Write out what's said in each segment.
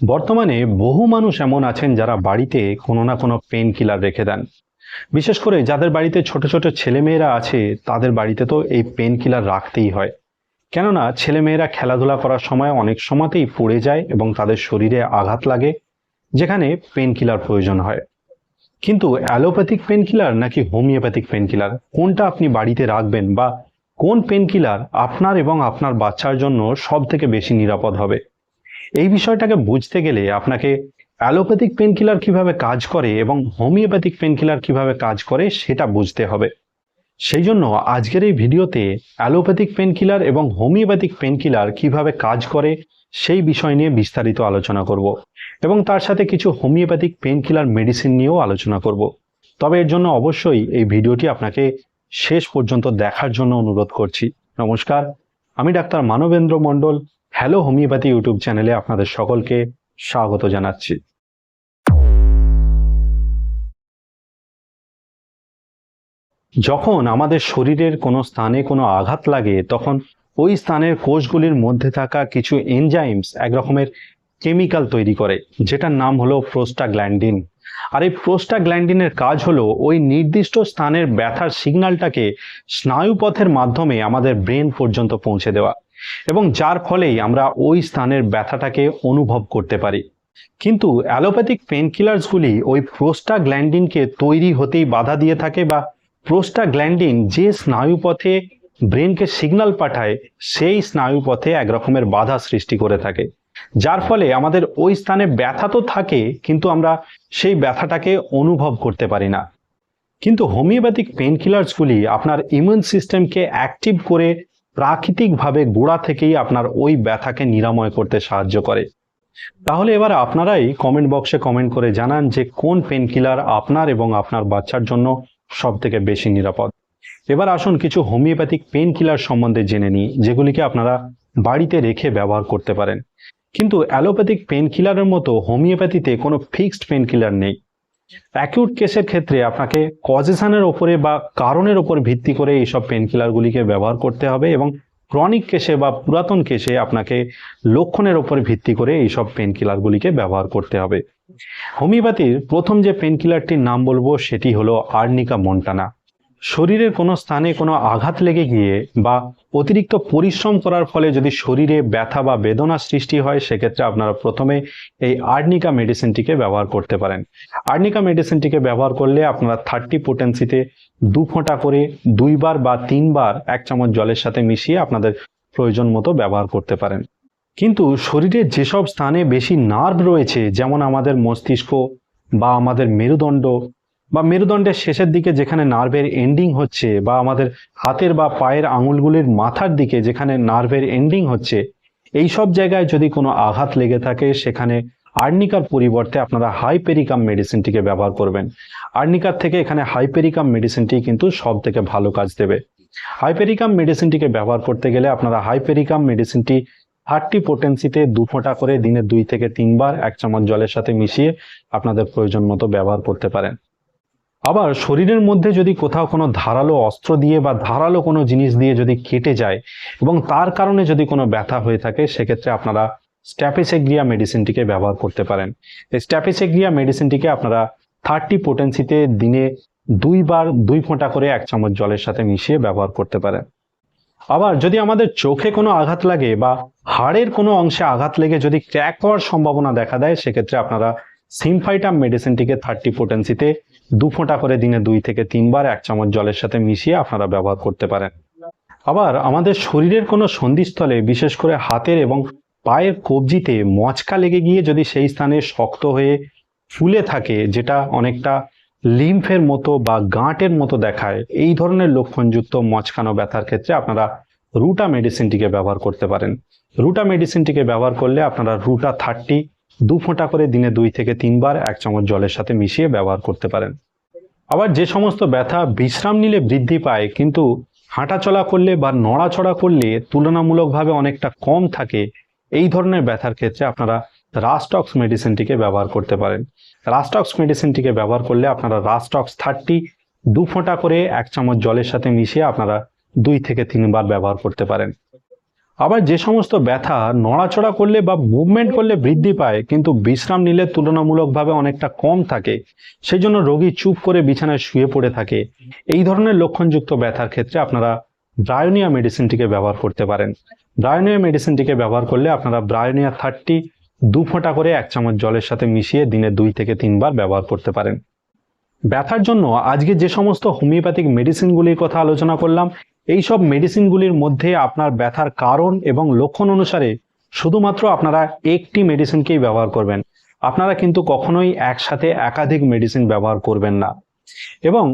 বর্তমানে বহু মানুষ এমন আছেন যারা বাড়িতে কোনো না কোনো পেন কিলার রেখে দেন। বিশেষ করে যাদের বাড়িতে ছোট ছোট ছেলেমেয়েরা আছে, তাদের বাড়িতে তো এই পেন কিলার রাখতেই হয়। কেননা ছেলেমেয়েরা খেলাধুলা করার সময় অনেক সময়তেই পড়ে যায় এবং তাদের শরীরে আঘাত লাগে, যেখানে পেন কিলার প্রয়োজন হয়। কিন্তু অ্যালোপ্যাথিক পেন কিলার নাকি হোমিওপ্যাথিক পেন কিলার কোনটা আপনি বাড়িতে রাখবেন বা কোন পেন কিলার আপনার এবং আপনার বাচ্চার জন্য সব থেকে বেশি নিরাপদ হবে? এই বিষয়টাকে বুঝতে গেলে আপনাকে অ্যালোপ্যাথিক পেনকিলার কীভাবে কাজ করে এবং হোমিওপ্যাথিক পেনকিলার কীভাবে কাজ করে সেটা বুঝতে হবে। সেই জন্য আজকের এই ভিডিওতে অ্যালোপ্যাথিক পেনকিলার এবং হোমিওপ্যাথিক পেনকিলার কীভাবে কাজ করে সেই বিষয় নিয়ে বিস্তারিত আলোচনা করব এবং তার সাথে কিছু হোমিওপ্যাথিক পেনকিলার মেডিসিন নিয়েও আলোচনা করব। তবে এর জন্য অবশ্যই এই ভিডিওটি আপনাকে শেষ পর্যন্ত দেখার জন্য অনুরোধ করছি। নমস্কার, আমি doctor Manabendra Mondal hello homeopathy YouTube চ্যানেলে আপনাদের সকলকে স্বাগত জানাচ্ছি। যখন আমাদের শরীরের কোনো স্থানে কোনো আঘাত লাগে, তখন ওই স্থানের কোষগুলির মধ্যে থাকা কিছু এনজাইমস এক রকমের কেমিক্যাল তৈরি করে, যেটার নাম হলো প্রোস্টাগ্ল্যান্ডিন আর এই প্রোস্টাগ্ল্যান্ডিনের কাজ হলো ওই নির্দিষ্ট স্থানের ব্যথার সিগন্যালটাকে স্নায়ুপথের মাধ্যমে আমাদের ব্রেন পর্যন্ত পৌঁছে দেওয়া। এবং যার ফলেই আমরা ওই স্থানের ব্যথাটাকে অনুভব করতে পারি। কিন্তু অ্যালোপ্যাথিক পেনকিলার্সগুলি ওই প্রোস্টাগ্ল্যান্ডিনকে তৈরি হতেই বাধা দিয়ে থাকে বা প্রোস্টাগ্ল্যান্ডিন যে স্নায়ুপথে ব্রেনকে সিগন্যাল পাঠায়, সেই স্নায়ুপথে এক রকমের বাধা সৃষ্টি করে থাকে। যার ফলে আমাদের ওই স্থানে ব্যথা তো থাকে, কিন্তু আমরা সেই ব্যথাটাকে অনুভব করতে পারি না। কিন্তু হোমিওপ্যাথিক পেনকিলার্সগুলি আপনার ইমিউন সিস্টেমকে অ্যাক্টিভ করে প্রাকৃতিকভাবে গোড়া থেকেই আপনার ওই ব্যথাকে নিরাময় করতে সাহায্য করে। তাহলে এবার আপনারাই কমেন্ট বক্সে কমেন্ট করে জানান যে কোন পেনকিলার আপনার এবং আপনার বাচ্চার জন্য সব থেকে বেশি নিরাপদ। এবার আসুন কিছু হোমিওপ্যাথিক পেন কিলার সম্বন্ধে জেনে নিই, যেগুলিকে আপনারা বাড়িতে রেখে ব্যবহার করতে পারেন। কিন্তু অ্যালোপ্যাথিক পেন কিলারের মতো হোমিওপ্যাথিতে কোনো ফিক্সড পেন কিলার নেই। অ্যাকিউট কেসের ক্ষেত্রে আপনাকে কজেশনের ওপরে বা কারণের ওপর ভিত্তি করে এইসব পেনকিলারগুলিকে ব্যবহার করতে হবে এবং ক্রনিক কেসে বা পুরাতন কেসে আপনাকে লক্ষণের ওপর ভিত্তি করে এইসব পেনকিলারগুলিকে ব্যবহার করতে হবে। হোমিওপ্যাথির প্রথম যে পেনকিলারটির নাম বলব সেটি হলো আর্নিকা মন্টানা। শরীরের কোনো স্থানে কোনো আঘাত লেগে গিয়ে বা অতিরিক্ত পরিশ্রম করার ফলে যদি শরীরে ব্যথা বা বেদনা সৃষ্টি হয়, সেক্ষেত্রে আপনারা প্রথমে এই আর্নিকা মেডিসিনটিকে ব্যবহার করতে পারেন। আর্নিকা মেডিসিনটিকে ব্যবহার করলে আপনারা থার্টি পোটেন্সিতে দু ফোঁটা করে দুইবার বা তিনবার এক চামচ জলের সাথে মিশিয়ে আপনাদের প্রয়োজন মতো ব্যবহার করতে পারেন। কিন্তু শরীরের যেসব স্থানে বেশি নার্ভ রয়েছে, যেমন আমাদের মস্তিষ্ক বা আমাদের মেরুদণ্ড বা মেরুদণ্ডের শেষের দিকে যেখানে নার্ভের এন্ডিং হচ্ছে বা আমাদের হাতের বা পায়ের আঙুলগুলির মাথার দিকে যেখানে নার্ভের এন্ডিং হচ্ছে এই সব জায়গায় যদি কোনো আঘাত লেগে থাকে, সেখানে আর্নিকার পরিবর্তে আপনারা হাইপেরিকাম মেডিসিনটিকে ব্যবহার করবেন। আর্নিকার থেকে এখানে হাইপেরিকাম মেডিসিনটি কিন্তু সব থেকে ভালো কাজ দেবে। হাইপেরিকাম মেডিসিনটিকে ব্যবহার করতে গেলে আপনারা হাইপেরিকাম মেডিসিনটি থার্টি পোটেন্সিতে দু ফোঁটা করে দিনে দুই থেকে তিনবার এক চামচ জলের সাথে মিশিয়ে আপনাদের প্রয়োজন মতো ব্যবহার করতে পারেন। আবার শরীরের মধ্যে যদি কোথাও কোনো ধারালো অস্ত্র দিয়ে বা ধারালো কোনো জিনিস দিয়ে যদি কেটে যায় এবং তার কারণে যদি কোনো ব্যথা হয়ে থাকে, সেক্ষেত্রে আপনারা স্ট্যাপিসেগ্রিয়া মেডিসিনটিকে ব্যবহার করতে পারেন। এই স্ট্যাপিসেগ্রিয়া মেডিসিনটিকে আপনারা থার্টি পোটেন্সিতে দিনে দুইবার, দুই ফোঁটা করে এক চামচ জলের সাথে মিশিয়ে ব্যবহার করতে পারেন। আবার যদি আমাদের চোখে কোনো আঘাত লাগে বা হাড়ের কোনো অংশে আঘাত লেগে যদি ক্র্যাক হওয়ার সম্ভাবনা দেখা দেয়, সেক্ষেত্রে আপনারা সিমফাইটাম মেডিসিনটিকে থার্টি পোটেন্সিতে দু ফোঁটা করে দিনে দুই থেকে তিনবার এক চামচ জলের সাথে মিশিয়ে আপনারা ব্যবহার করতে পারেন। আবার আমাদের শরীরের কোনো সন্ধিস্থলে, বিশেষ করে হাতের এবং পায়ের কবজিতে মচকা লেগে গিয়ে যদি সেই স্থানে শক্ত হয়ে ফুলে থাকে, যেটা অনেকটা লিম্ফের মতো বা গাঁটের মতো দেখায়, এই ধরনের লক্ষণযুক্ত মচকানো ব্যথার ক্ষেত্রে আপনারা রুটা মেডিসিনটিকে ব্যবহার করতে পারেন। রুটা মেডিসিনটিকে ব্যবহার করলে আপনারা রুটা থার্টি দু ফোঁটা করে দিনে দুই থেকে তিনবার এক চামচ জলের সাথে মিশিয়ে ব্যবহার করতে পারেন। আবার যে সমস্ত ব্যথা বিশ্রাম নিলে বৃদ্ধি পায়, কিন্তু হাঁটাচলা করলে বা নড়াচড়া করলে তুলনামূলকভাবে অনেকটা কম থাকে, এই ধরনের ব্যথার ক্ষেত্রে আপনারা রাস্টক্স মেডিসিনটিকে ব্যবহার করতে পারেন। রাস্টক্স মেডিসিনটিকে ব্যবহার করলে আপনারা রাস্টক্স থার্টি দু ফোঁটা করে এক চামচ জলের সাথে মিশিয়ে আপনারা দুই থেকে তিনবার ব্যবহার করতে পারেন। আবার যে সমস্ত ব্যথা নড়াচড়া করলে বা মুভমেন্ট করলে বৃদ্ধি পায়, কিন্তু বিশ্রাম নিলে তুলনামূলকভাবে অনেকটা কম থাকে। সেই জন্য রোগী চুপ করে বিছানায় শুয়ে পড়ে থাকে। এই ধরনের লক্ষণযুক্ত ব্যথার ক্ষেত্রে আপনারা ব্রায়োনিয়া মেডিসিনটিকে ব্যবহার করতে পারেন। ব্রায়োনিয়া মেডিসিনটিকে ব্যবহার করলে আপনারা ব্রায়োনিয়া থার্টি দু ফোঁটা করে এক চামচ জলের সাথে মিশিয়ে দিনে দুই থেকে তিনবার ব্যবহার করতে পারেন। ব্যথার জন্য আজকে যে সমস্ত হোমিওপ্যাথিক মেডিসিনগুলির কথা আলোচনা করলাম এই সব মেডিসিনগুলির মধ্যে আপনার ব্যথার কারণ এবং লক্ষণ অনুসারে শুধুমাত্র আপনারা একটি মেডিসিনকেই ব্যবহার করবেন। আপনারা কিন্তু কখনোই একসাথে একাধিক মেডিসিন ব্যবহার করবেন না। এবং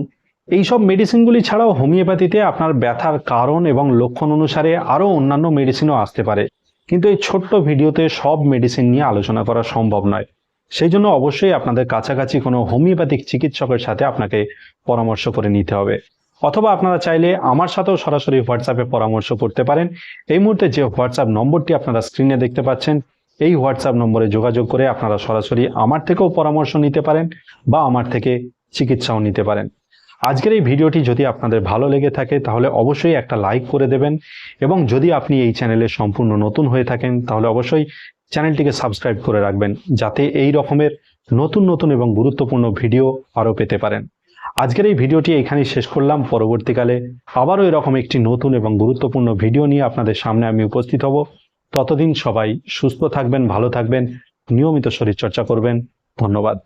এই সব মেডিসিনগুলি ছাড়াও হোমিওপ্যাথিতে আপনার ব্যথার কারণ এবং লক্ষণ অনুসারে আরও অন্যান্য মেডিসিনও আসতে পারে। কিন্তু এই ছোট্ট ভিডিওতে সব মেডিসিন নিয়ে আলোচনা করা সম্ভব নয়। সেই জন্য অবশ্যই আপনাদের কাছাকাছি কোনো হোমিওপ্যাথিক চিকিৎসকের সাথে আপনাকে পরামর্শ করে নিতে হবে। অথবা আপনারা চাইলে আমার সাথেও সরাসরি হোয়াটসঅ্যাপে পরামর্শ করতে পারেন। এই মুহূর্তে যে হোয়াটসঅ্যাপ নম্বরটি আপনারা স্ক্রিনে দেখতে পাচ্ছেন, এই হোয়াটসঅ্যাপ নম্বরে যোগাযোগ করে আপনারা সরাসরি আমার থেকেও পরামর্শ নিতে পারেন বা আমার থেকে চিকিৎসাও নিতে পারেন। আজকের এই ভিডিওটি যদি আপনাদের ভালো লেগে থাকে, তাহলে অবশ্যই একটা লাইক করে দেবেন এবং যদি আপনি এই চ্যানেলে সম্পূর্ণ নতুন হয়ে থাকেন, তাহলে অবশ্যই চ্যানেলটিকে সাবস্ক্রাইব করে রাখবেন, যাতে এই রকমের নতুন নতুন এবং গুরুত্বপূর্ণ ভিডিও আরও পেতে পারেন। আজকের এই ভিডিওটি এখানেই শেষ করলাম। পরবর্তীকালে আবারও এরকম একটি নতুন এবং গুরুত্বপূর্ণ ভিডিও নিয়ে আপনাদের সামনে আমি উপস্থিত হব। ততদিন সবাই সুস্থ থাকবেন, ভালো থাকবেন, নিয়মিত শরীরচর্চা করবেন। ধন্যবাদ।